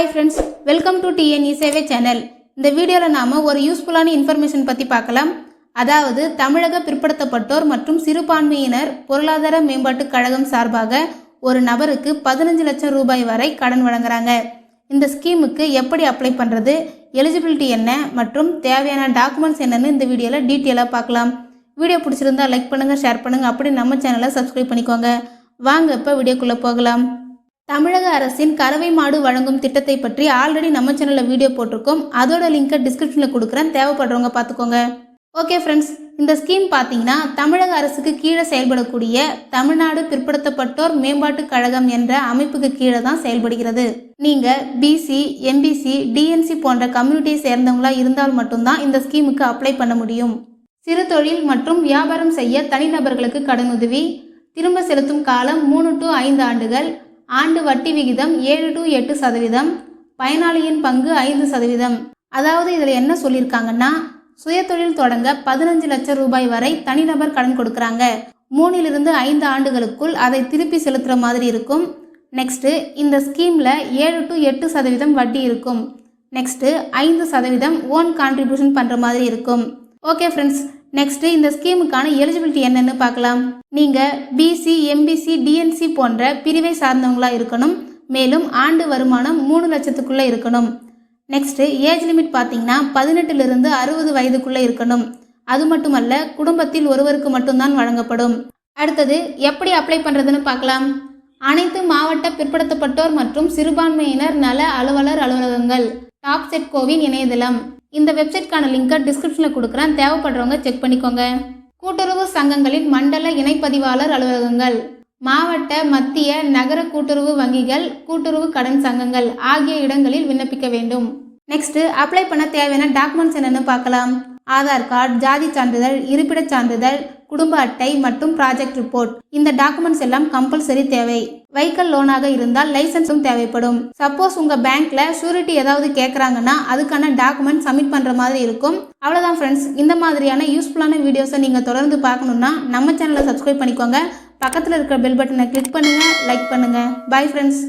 Hi friends welcome to TN Sevai channel இந்த வீடியோவில் நாம் ஒரு யூஸ்ஃபுல்லான இன்ஃபர்மேஷன் பற்றி பார்க்கலாம். அதாவது தமிழக பிற்படுத்தப்பட்டோர் மற்றும் சிறுபான்மையினர் பொருளாதார மேம்பாட்டுக் கழகம் சார்பாக ஒரு நபருக்கு பதினஞ்சு லட்சம் ரூபாய் வரை கடன் வழங்குறாங்க. இந்த ஸ்கீமுக்கு எப்படி அப்ளை பண்ணுறது எலிஜிபிலிட்டி என்ன மற்றும் தேவையான டாக்குமெண்ட்ஸ் என்னன்னு இந்த வீடியோவில் டீட்டெயிலாக பார்க்கலாம். வீடியோ பிடிச்சிருந்தா லைக் பண்ணுங்கள் ஷேர் பண்ணுங்கள் அப்படி நம்ம சேனலை சப்ஸ்கிரைப் பண்ணிக்கோங்க. வாங்க இப்போ வீடியோக்குள்ளே போகலாம். தமிழக அரசின் கறவை மாடு வழங்கும் திட்டத்தை பற்றி ஆல்ரெடி நம்ம சேனலில் வீடியோ போட்டிருக்கோம். அதோட லிங்கை டிஸ்கிரிப்ஷனில் கொடுக்குறேன். தேவைப்படுறவங்க பார்த்துக்கோங்க. ஓகே ஃப்ரெண்ட்ஸ் இந்த ஸ்கீம் பார்த்தீங்கன்னா தமிழக அரசுக்கு கீழே செயல்படக்கூடிய தமிழ்நாடு பிற்படுத்தப்பட்டோர் மேம்பாட்டுக் கழகம் என்ற அமைப்புக்கு கீழே தான் செயல்படுகிறது. நீங்கள் பிசி எம்பிசி டிஎன்சி போன்ற கம்யூனிட்டியை சேர்ந்தவங்களா இருந்தால் மட்டும்தான் இந்த ஸ்கீமுக்கு அப்ளை பண்ண முடியும். சிறு தொழில் மற்றும் வியாபாரம் செய்ய தனிநபர்களுக்கு கடனுதவி. திரும்ப செலுத்தும் காலம் மூணு டு ஐந்து ஆண்டுகள். ஆண்டு வட்டி விகிதம் ஏழு டு எட்டு சதவீதம் பயனாளியின் பங்கு ஐந்து சதவீதம். அதாவது இதில் என்ன சொல்லியிருக்காங்கன்னா சுயதொழில் தொடங்க பதினஞ்சு லட்சம் ரூபாய் வரை தனிநபர் கடன் கொடுக்குறாங்க. மூணிலிருந்து ஐந்து ஆண்டுகளுக்குள் அதை திருப்பி செலுத்துகிற மாதிரி இருக்கும். நெக்ஸ்ட்டு இந்த ஸ்கீமில் ஏழு டு எட்டு சதவீதம் வட்டி இருக்கும். நெக்ஸ்ட்டு ஐந்து சதவீதம் ஓன் கான்ட்ரிபியூஷன் பண்ணுற மாதிரி இருக்கும். ஓகே ஃப்ரெண்ட்ஸ் நெக்ஸ்ட் இந்த ஸ்கீமுக்கான எலிஜிபிலிட்டி என்னன்னு பார்க்கலாம். நீங்க பிசி எம்பிசி டிஎன்சி போன்ற பிரிவை சார்ந்தவங்களா இருக்கணும். மேலும் ஆண்டு வருமானம் மூணு லட்சத்துக்குள்ள இருக்கணும். நெக்ஸ்ட் ஏஜ் லிமிட் பார்த்தீங்கன்னா பதினெட்டுலேருந்து அறுபது வயதுக்குள்ள இருக்கணும். அது மட்டுமல்ல குடும்பத்தில் ஒருவருக்கு மட்டும்தான் வழங்கப்படும். அடுத்தது எப்படி அப்ளை பண்ணுறதுன்னு பார்க்கலாம். அனைத்து மாவட்ட பிற்படுத்தப்பட்டோர் மற்றும் சிறுபான்மையினர் நல அலுவலர் அலுவலகங்கள். டாப் செட் கோவின் இணையதளம். இந்த வெப்சைட்கான லிங்கை டிஸ்கிரிப்ஷனில் கொடுக்குறேன். தேவைப்படுறவங்க செக் பண்ணிக்கோங்க. கூட்டுறவு சங்கங்களின் மண்டல இணைப்பதிவாளர் அலுவலகங்கள் மாவட்ட மத்திய நகர கூட்டுறவு வங்கிகள் கூட்டுறவு கடன் சங்கங்கள் ஆகிய இடங்களில் விண்ணப்பிக்க வேண்டும். நெக்ஸ்ட் அப்ளை பண்ண தேவையான டாக்குமெண்ட்ஸ் என்னென்னு பார்க்கலாம். ஆதார் கார்டு ஜாதி சான்றிதழ் இருப்பிடச் சான்றிதழ் குடும்ப அட்டை மற்றும் ப்ராஜெக்ட் ரிப்போர்ட் இந்த டாக்குமெண்ட்ஸ் எல்லாம் கம்பல்சரி தேவை. வெஹிக்கல் லோனாக இருந்தால் லைசன்ஸும் தேவைப்படும். சப்போஸ் உங்க பேங்க்ல ஷூரிட்டி ஏதாவது கேட்குறாங்கன்னா அதுக்கான டாக்குமெண்ட் சப்மிட் பண்ற மாதிரி இருக்கும். அவ்வளோதான் ஃப்ரெண்ட்ஸ் இந்த மாதிரியான யூஸ்ஃபுல்லான வீடியோஸை நீங்க தொடர்ந்து பார்க்கணுன்னா நம்ம சேனலை சப்ஸ்கிரைப் பண்ணிக்கோங்க. பக்கத்தில் இருக்கிற பெல் பட்டனை கிளிக் பண்ணுங்க லைக் பண்ணுங்க. Bye friends